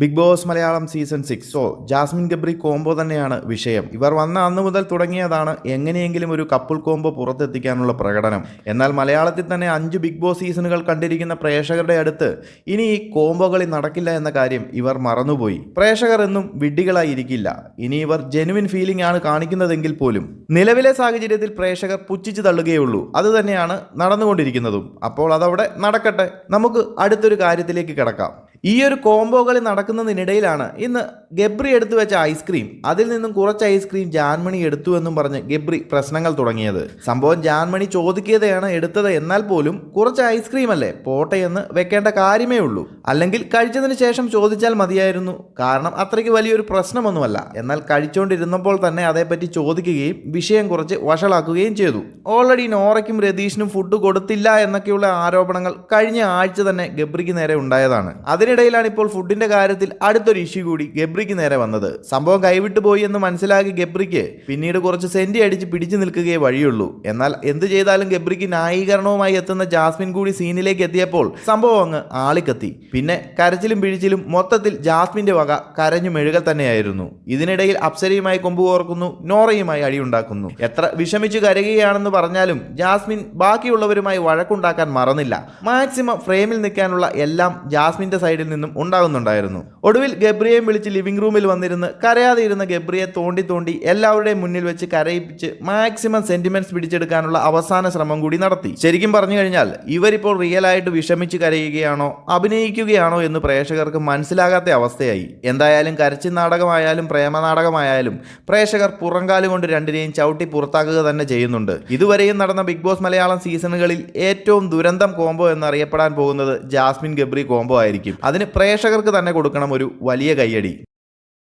Big Boss Malayalam season six Jasmine Gabri combo തന്നെയാണ് വിഷയം. ഇവർ വന്ന അന്ന് മുതൽ തുടങ്ങിയതാണ് എങ്ങനെയെങ്കിലും ഒരു കപ്പിൾ കോംബോ പുറത്തെത്തിക്കാനുള്ള പ്രകടനം. എന്നാൽ മലയാളത്തിൽ തന്നെ അഞ്ച് ബിഗ് ബോസ് സീസണുകൾ കണ്ടിരിക്കുന്ന പ്രേക്ഷകരുടെ അടുത്ത് ഇനി ഈ കോംബോ കളി നടക്കില്ല എന്ന കാര്യം ഇവർ മറന്നുപോയി. പ്രേക്ഷകർ എന്നും വിഡ്ഢികളായിരിക്കില്ല. ഇനി ഇവർ ജെനുവിൻ ഫീലിംഗ് ആണ് കാണിക്കുന്നതെങ്കിൽ പോലും. നിലവിലെ സാഹചര്യത്തിൽ പ്രേക്ഷകർ പുച്ഛിച്ചു തള്ളുകയുള്ളൂ. അതുതന്നെയാണ് നടന്നുകൊണ്ടിരിക്കുന്നതും. അപ്പോൾ അതവിടെ നടക്കട്ടെ. നമുക്ക് അടുത്തൊരു കാര്യത്തിലേക്ക് കിടക്കാം. ഈ ഒരു കോംബോ കളി നടക്കുന്നതിനിടയിലാണ് ഇന്ന് ഗബ്രി എടുത്തു വെച്ച ഐസ്ക്രീം അതിൽ നിന്നും കുറച്ച് ഐസ്ക്രീം ജാൻമണി എടുത്തു എന്നും പറഞ്ഞ് ഗബ്രി പ്രശ്നങ്ങൾ തുടങ്ങിയത്. സംഭവം ജാൻമണി ചോദിക്കിയതാണ് എടുത്തത് എന്നാൽ പോലും കുറച്ച് ഐസ്ക്രീം അല്ലേ? പോട്ടെ എന്ന് വെക്കേണ്ട കാര്യമേ ഉള്ളൂ. അല്ലെങ്കിൽ കഴിച്ചതിന് ശേഷം ചോദിച്ചാൽ മതിയായിരുന്നു. കാരണം അത്രയ്ക്ക് വലിയൊരു പ്രശ്നമൊന്നുമല്ല. എന്നാൽ കഴിച്ചുകൊണ്ടിരുന്നപ്പോൾ തന്നെ അതേപ്പറ്റി ചോദിക്കുകയും വിഷയം കുറച്ച് വഷളാക്കുകയും ചെയ്തു. ഓൾറെഡി നോറയ്ക്കും രതീഷിനും ഫുഡ് കൊടുത്തില്ല എന്നൊക്കെയുള്ള ആരോപണങ്ങൾ കഴിഞ്ഞ ആഴ്ച തന്നെ ഗബ്രിക്ക് നേരെ ഉണ്ടായതാണ്. അതിനിടയിലാണ് ഇപ്പോൾ ഫുഡിന്റെ കാര്യത്തിൽ അടുത്തൊരു ഇഷ്യൂ കൂടി. ഗബ്രിക്ക് നേരെ വന്നത്. സംഭവം കൈവിട്ടു പോയി എന്ന് മനസ്സിലാക്കി ഗബ്രിക്ക് പിന്നീട് കുറച്ച് സെന്റി അടിച്ച് പിടിച്ചു നിൽക്കുകയേ വഴിയുള്ളൂ. എന്നാൽ എന്ത് ചെയ്താലും ഗബ്രിക്ക് ന്യായീകരണവുമായി എത്തുന്ന ജാസ്മിൻ കൂടി സീനിലേക്ക് എത്തിയപ്പോൾ സംഭവം അങ്ങ് ആളിക്കത്തി. പിന്നെ കരച്ചിലും പിഴിച്ചിലും മൊത്തത്തിൽ ജാസ്മിന്റെ വക കരഞ്ഞു മെഴുകൽ തന്നെയായിരുന്നു. ഇതിനിടയിൽ അപ്സരയുമായി കൊമ്പ് കോർക്കുന്നു നോറയുമായി അടിയുണ്ടാക്കുന്നു എത്ര വിഷമിച്ചു കരയുകയാണെന്ന് പറഞ്ഞാലും ജാസ്മിൻ ബാക്കിയുള്ളവരുമായി വഴക്കുണ്ടാക്കാൻ മറന്നില്ല. മാക്സിമം ഫ്രെയിമിൽ നിൽക്കാനുള്ള എല്ലാം ജാസ്മിന്റെ സൈഡിൽ നിന്നും ഉണ്ടാകുന്നുണ്ടായിരുന്നു. ഒടുവിൽ ഗബ്രിയെയും വിളിച്ച് ലിവിംഗ് റൂമിൽ വന്നിരുന്ന് കരയാതെ ഇരുന്ന ഗബ്രിയെ തോണ്ടി തോണ്ടി എല്ലാവരുടെയും മുന്നിൽ വെച്ച് കരയിപ്പിച്ച് മാക്സിമം സെന്റിമെന്റ്സ് പിടിച്ചെടുക്കാനുള്ള അവസാന ശ്രമം കൂടി നടത്തി. ശരിക്കും പറഞ്ഞു കഴിഞ്ഞാൽ ഇവരിപ്പോൾ റിയൽ ആയിട്ട് വിഷമിച്ച് കരയുകയാണോ അഭിനയിക്കുകയാണോ എന്ന് പ്രേക്ഷകർക്ക് മനസ്സിലാകാത്ത അവസ്ഥയായി. എന്തായാലും കരച്ചിൽ നാടകമായാലും പ്രേമ നാടകമായാലും പ്രേക്ഷകർ പുറങ്കാലുകൊണ്ട് കൊണ്ട് രണ്ടിനെയും ചവിട്ടി പുറത്താക്കുക തന്നെ ചെയ്യുന്നുണ്ട്. ഇതുവരെയും നടന്ന ബിഗ് ബോസ് മലയാളം സീസണുകളിൽ ഏറ്റവും ദുരന്തം കോംബോ എന്നറിയപ്പെടാൻ പോകുന്നത് ജാസ്മിൻ ഗബ്രി കോംബോ ആയിരിക്കും. അതിന് പ്രേക്ഷകർക്ക് തന്നെ കൊടുക്കണം ഒരു വലിയ കയ്യടി.